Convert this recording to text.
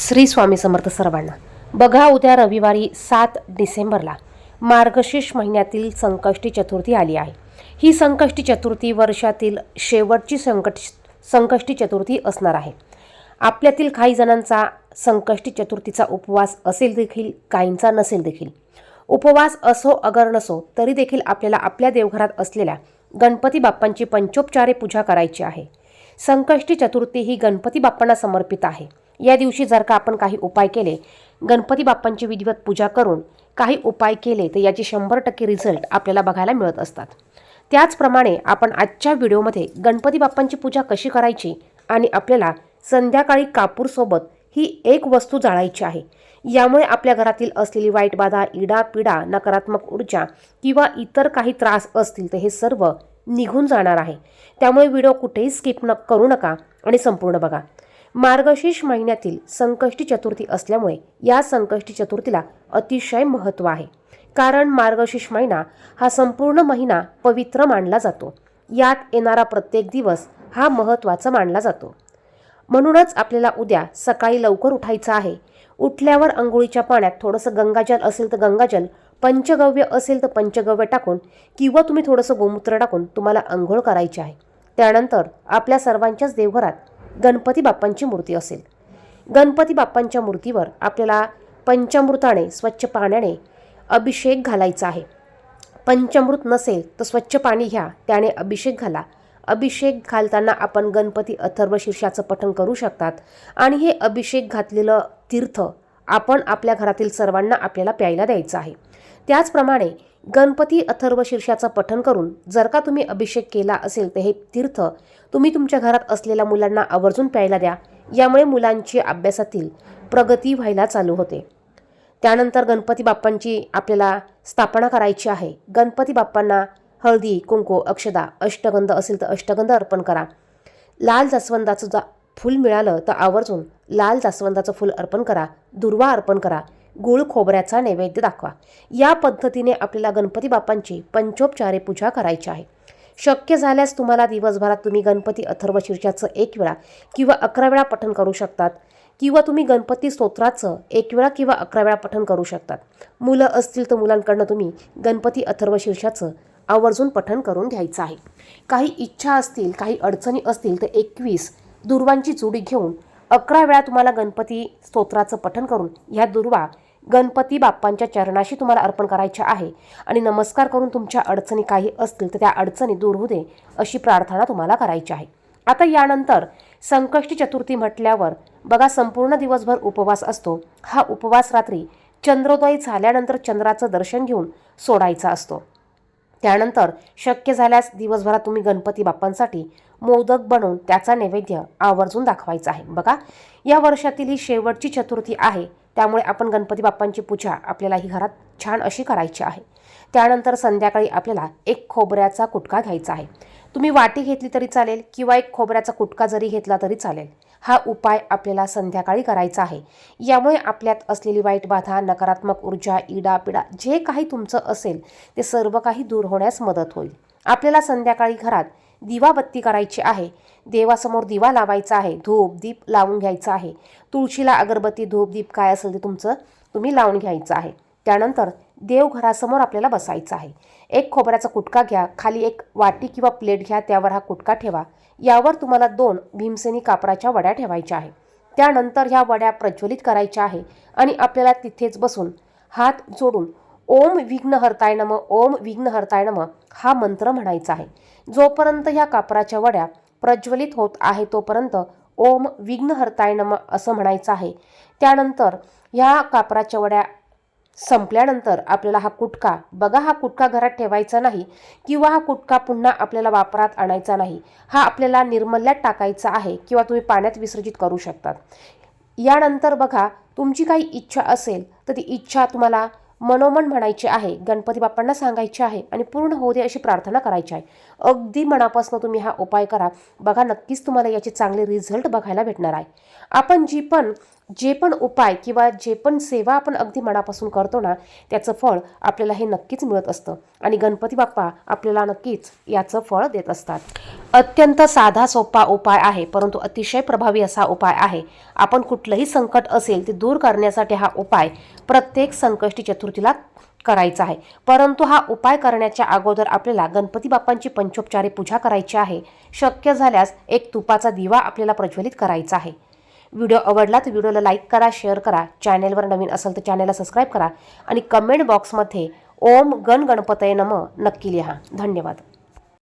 श्री स्वामी समर्थ सर्वांना. बघा उद्या रविवारी सात डिसेंबरला मार्गशीर्ष महिन्यातील संकष्टी चतुर्थी आली आहे. ही संकष्टी चतुर्थी वर्षातील शेवटची संकट संकष्टी चतुर्थी असणार आहे. आपल्यातील काही जणांचा संकष्टी चतुर्थीचा उपवास असेल देखील काहींचा नसेल देखील. उपवास असो अगर नसो तरी देखील आपल्याला आपल्या देवघरात असलेल्या गणपती बाप्पांची पंचोपचारे पूजा करायची आहे. संकष्टी चतुर्थी ही गणपती बाप्पांना समर्पित आहे. या दिवशी जर का आपण काही उपाय केले गणपती बाप्पांची विधिवत पूजा करून काही उपाय केले तर याचे शंभर टक्के रिझल्ट आपल्याला बघायला मिळत असतात. त्याचप्रमाणे आपण आजच्या व्हिडिओमध्ये गणपती बाप्पांची पूजा कशी करायची आणि आपल्याला संध्याकाळी कापूरसोबत ही एक वस्तू जाळायची आहे यामुळे आपल्या घरातील असलेली वाईट बाधा इडा पिडा नकारात्मक ऊर्जा किंवा इतर काही त्रास असतील तर हे सर्व निघून जाणार आहे. त्यामुळे व्हिडिओ कुठेही स्किप न करू नका आणि संपूर्ण बघा. मार्गशीर्ष महिन्यातील संकष्टी चतुर्थी असल्यामुळे या संकष्टी चतुर्थीला अतिशय महत्त्व आहे. कारण मार्गशीर्ष महिना हा संपूर्ण महिना पवित्र मानला जातो. यात येणारा प्रत्येक दिवस हा महत्त्वाचा मानला जातो. म्हणूनच आपल्याला उद्या सकाळी लवकर उठायचं आहे. उठल्यावर अंघोळीच्या पाण्यात थोडंसं गंगाजल असेल तर गंगाजल पंचगव्य असेल तर पंचगव्य टाकून किंवा तुम्ही थोडंसं गोमूत्र टाकून तुम्हाला अंघोळ करायची आहे. त्यानंतर आपल्या सर्वांच्याच देवघरात गणपती बाप्पांची मूर्ती असेल. गणपती बाप्पांच्या मूर्तीवर आपल्याला पंचामृताने स्वच्छ पाण्याने अभिषेक घालायचा आहे. पंचामृत नसेल तर स्वच्छ पाणी घ्या त्याने अभिषेक घाला. अभिषेक घालताना आपण गणपती अथर्व शीर्षाचं पठण करू शकतात आणि हे अभिषेक घातलेलं तीर्थ आपण आपल्या घरातील सर्वांना आपल्याला प्यायला द्यायचं आहे. त्याचप्रमाणे गणपती अथर्व शीर्षाचं पठण करून जर का तुम्ही अभिषेक केला असेल तर हे तीर्थ तुम्ही तुमच्या घरात असलेल्या मुलांना आवर्जून प्यायला द्या. यामुळे मुलांची अभ्यासातील प्रगती व्हायला चालू होते. त्यानंतर गणपती बाप्पांची आपल्याला स्थापना करायची आहे. गणपती बाप्पांना हळदी कुंकू अक्षदा अष्टगंध असेल तर अष्टगंध अर्पण करा. लाल जास्वंदाचं जा फूल मिळालं तर आवर्जून लाल जास्वंदाचं फूल अर्पण करा. दुर्वा अर्पण करा. गुळ खोबऱ्याचा नैवेद्य दाखवा. या पद्धतीने आपल्याला गणपती बाप्पांची पंचोपचारे पूजा करायची आहे. शक्य झाल्यास तुम्हाला दिवसभरात तुम्ही गणपती अथर्व शीर्षाचं एक वेळा किंवा अकरा वेळा पठण करू शकतात किंवा तुम्ही गणपती स्तोत्राचं एक वेळा किंवा अकरा वेळा पठण करू शकतात. मुलं असतील तर मुलांकडनं तुम्ही गणपती अथर्व शीर्षाचं आवर्जून पठण करून घ्यायचं आहे. काही इच्छा असतील काही अडचणी असतील तर एकवीस दुर्वांची जोडी घेऊन अकरा वेळा तुम्हाला गणपती स्तोत्राचं पठण करून ह्या दुर्वा गणपती बाप्पांच्या चरणाशी तुम्हाला अर्पण करायचे आहे. आणि नमस्कार करून तुमच्या अडचणी काही असतील तर त्या अडचणी दूर होऊ दे अशी प्रार्थना तुम्हाला करायची आहे. आता यानंतर संकष्टी चतुर्थी म्हटल्यावर बघा संपूर्ण दिवसभर उपवास असतो. हा उपवास रात्री चंद्रोदय झाल्यानंतर चंद्राचं दर्शन घेऊन सोडायचा असतो. त्यानंतर शक्य झाल्यास दिवसभरात तुम्ही गणपती बाप्पांसाठी मोदक बनवून त्याचा नैवेद्य आवर्जून दाखवायचा आहे. बघा या वर्षातील ही शेवटची चतुर्थी आहे. त्यामुळे आपण गणपती बाप्पांची पूजा आपल्याला ही घरात छान अशी करायची आहे. त्यानंतर संध्याकाळी आपल्याला एक खोबऱ्याचा कुटका घ्यायचा आहे. तुम्ही वाटी घेतली तरी चालेल किंवा एक खोबऱ्याचा कुटका जरी घेतला तरी चालेल. हा उपाय आपल्याला संध्याकाळी करायचा आहे. यामुळे आपल्यात असलेली वाईट बाधा नकारात्मक ऊर्जा इडा पिडा जे काही तुमचं असेल ते सर्व काही दूर होण्यास मदत होईल. आपल्याला संध्याकाळी घरात दिवाबत्ती करायची आहे. देवासमोर दिवा लावायचा आहे. धूप दीप लावून घ्यायचा आहे. तुळशीला अगरबत्ती धूप दीप काय असेल ते तुमचं तुम्ही लावून घ्यायचं आहे. त्यानंतर देवघरासमोर आपल्याला बसायचं आहे. एक खोबऱ्याचा कुटका घ्या. खाली एक वाटी किंवा प्लेट घ्या. त्यावर हा कुटका ठेवा. यावर तुम्हाला दोन भीमसेनी कापराच्या वड्या ठेवायच्या आहे. त्यानंतर ह्या वड्या प्रज्वलित करायच्या आहे आणि आपल्याला तिथेच बसून हात जोडून ओम विघ्नहर्ताय नम ओम विघ्नहर्ताय नम हा मंत्र म्हणायचा आहे. जोपर्यंत ह्या कापराच्या वड्या प्रज्वलित होत आहे तोपर्यंत ओम विघ्नहर्ताय नम असं म्हणायचं आहे. त्यानंतर ह्या कापराच्या वड्या संपल्यानंतर आपल्याला हा कुटका बघा हा कुटका घरात ठेवायचा नाही किंवा हा कुटका पुन्हा आपल्याला वापरात आणायचा नाही हा आपल्याला निर्मल्यात टाकायचा आहे किंवा तुम्ही पाण्यात विसर्जित करू शकतात. यानंतर बघा तुमची काही इच्छा असेल तर ती इच्छा तुम्हाला मनोमन म्हणायचे आहे गणपती बाप्पांना सांगायचे आहे आणि पूर्ण होऊ दे अशी प्रार्थना करायची आहे. अगदी मनापासून तुम्ही हा उपाय करा. बघा नक्कीच तुम्हाला याचे चांगले रिझल्ट बघायला भेटणार आहे. आपण जी पण जे पण उपाय किंवा जे पण सेवा आपण अगदी मनापासून करतो ना त्याचं फळ आपल्याला हे नक्कीच मिळत असतं. आणि गणपती बाप्पा आपल्याला नक्कीच याचं फळ देत असतात. अत्यंत साधा सोपा उपाय आहे परंतु अतिशय प्रभावी असा उपाय आहे. आपण कुठलंही संकट असेल ते दूर करण्यासाठी हा उपाय प्रत्येक संकष्टी चतुर्थीला करायचा आहे. परंतु हा उपाय करण्याच्या अगोदर आपल्याला गणपती बाप्पांची पंचोपचारी पूजा करायची आहे. शक्य झाल्यास एक तुपाचा दिवा आपल्याला प्रज्वलित करायचा आहे. व्हिडिओ आवडला तर व्हिडिओला लाईक करा शेअर करा. चॅनेलवर नवीन असेल तर चॅनेलला सबस्क्राईब करा. आणि कमेंट बॉक्समध्ये ओम गण गणपतय नम नक्की लिहा. धन्यवाद.